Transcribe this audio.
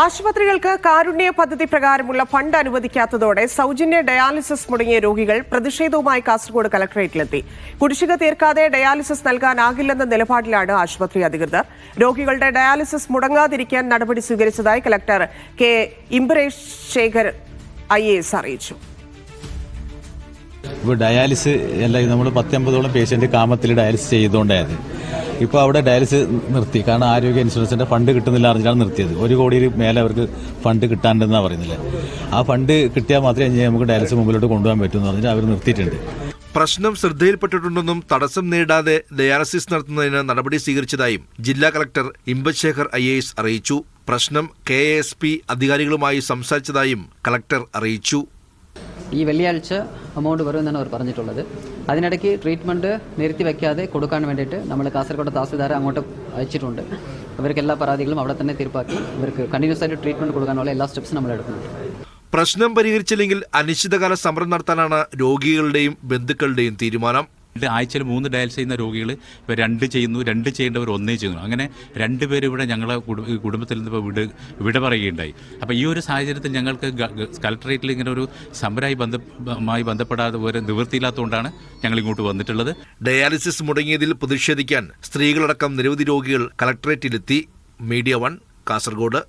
ആശുപത്രികൾക്ക് കാരുണ്യ പദ്ധതി പ്രകാരമുള്ള ഫണ്ട് അനുവദിക്കാത്തതോടെ സൗജന്യ ഡയാലിസിസ് മുടങ്ങിയ രോഗികൾ പ്രതിഷേധവുമായി കാസർഗോഡ് കലക്ടറേറ്റിലെത്തി കുടിശ്ശിക തീർക്കാതെ ഡയാലിസിസ് നൽകാനാകില്ലെന്ന നിലപാടിലാണ് ആശുപത്രി അധികൃതർ. രോഗികളുടെ ഡയാലിസിസ് മുടങ്ങാതിരിക്കാൻ നടപടി സ്വീകരിച്ചതായി collector K Imbaresh Shekhar I A S അറിയിച്ചു. ഇപ്പോൾ ഡയാലിസ് എല്ലാം നമ്മൾ പത്തമ്പതോളം പേഷ്യന്റ് കാമത്തിൽ ഡയാലിസിസ് ചെയ്തുകൊണ്ടായത് ഇപ്പോൾ അവിടെ ഡയാലിസിസ് നിർത്തി. കാരണം ആരോഗ്യ ഇൻഷുറൻസിന്റെ ഫണ്ട് കിട്ടുന്നില്ല അറിഞ്ഞാണ് നിർത്തിയത്. ഒരു കോടിയിൽ മേലെ അവർക്ക് ഫണ്ട് കിട്ടാണ്ടെന്നാണ് പറയുന്നില്ല? ആ ഫണ്ട് കിട്ടിയാൽ മാത്രമേ ഇനി നമുക്ക് ഡയാലിസിസ് മുമ്പിലോട്ട് കൊണ്ടുപോകാൻ പറ്റൂ എന്ന് പറഞ്ഞാൽ അവർ നിർത്തിയിട്ടുണ്ട്. പ്രശ്നം ശ്രദ്ധയിൽപ്പെട്ടിട്ടുണ്ടെന്നും തടസ്സം നേരിടാതെ ഡയാലിസിസ് നടത്തുന്നതിന് നടപടി സ്വീകരിച്ചതായും ജില്ലാ കളക്ടർ ഇമ്പശേഖർ ഐ എസ് അറിയിച്ചു. പ്രശ്നം കെ എസ് പി അധികാരികളുമായി സംസാരിച്ചതായും കളക്ടർ അറിയിച്ചു. ഈ വെള്ളിയാഴ്ച എമൗണ്ട് വരും എന്നാണ് അവർ പറഞ്ഞിട്ടുള്ളത്. അതിനിടയ്ക്ക് ട്രീറ്റ്മെന്റ് നിർത്തി വയ്ക്കാതെ കൊടുക്കാൻ വേണ്ടിയിട്ട് നമ്മൾ കാസർഗോഡ് തഹസിൽദാരെ അങ്ങോട്ട് അയച്ചിട്ടുണ്ട്. അവർക്ക് എല്ലാ പരാതികളും അവിടെ തന്നെ തീർപ്പാക്കി ഇവർക്ക് കണ്ടിന്യൂസ് ആയിട്ട് ട്രീറ്റ്മെന്റ് കൊടുക്കാനുള്ള എല്ലാ സ്റ്റെപ്സും നമ്മൾ എടുക്കുന്നുണ്ട് പ്രശ്നം പരിഹരിച്ചില്ലെങ്കിൽ അനിശ്ചിതകാല സമരം നടത്താനാണ് രോഗികളുടെയും ബന്ധുക്കളുടെയും തീരുമാനം. രണ്ട് ആഴ്ചയിൽ മൂന്ന് ഡയാലിസ് ചെയ്യുന്ന രോഗികൾ ഇപ്പോൾ രണ്ട് ചെയ്യുന്നു രണ്ട് ചെയ്യേണ്ടവർ ഒന്നേ ചെയ്യുന്നു. അങ്ങനെ രണ്ട് പേര് ഇവിടെ ഞങ്ങളെ കുടുംബത്തിൽ നിന്ന് ഇപ്പോൾ വിട് വിട പറയുകയുണ്ടായി അപ്പോൾ ഈ ഒരു സാഹചര്യത്തിൽ ഞങ്ങൾക്ക് കലക്ടറേറ്റിൽ ഇങ്ങനെ ഒരു സമരമായി ബന്ധമായി ബന്ധപ്പെടാതെ ഒരു നിവൃത്തിയില്ലാത്തതുകൊണ്ടാണ് ഞങ്ങൾ ഇങ്ങോട്ട് വന്നിട്ടുള്ളത്. ഡയാലിസിസ് മുടങ്ങിയതിൽ പ്രതിഷേധിക്കാൻ സ്ത്രീകളടക്കം നിരവധി രോഗികൾ കലക്ടറേറ്റിലെത്തി മീഡിയ വൺ കാസർഗോഡ്.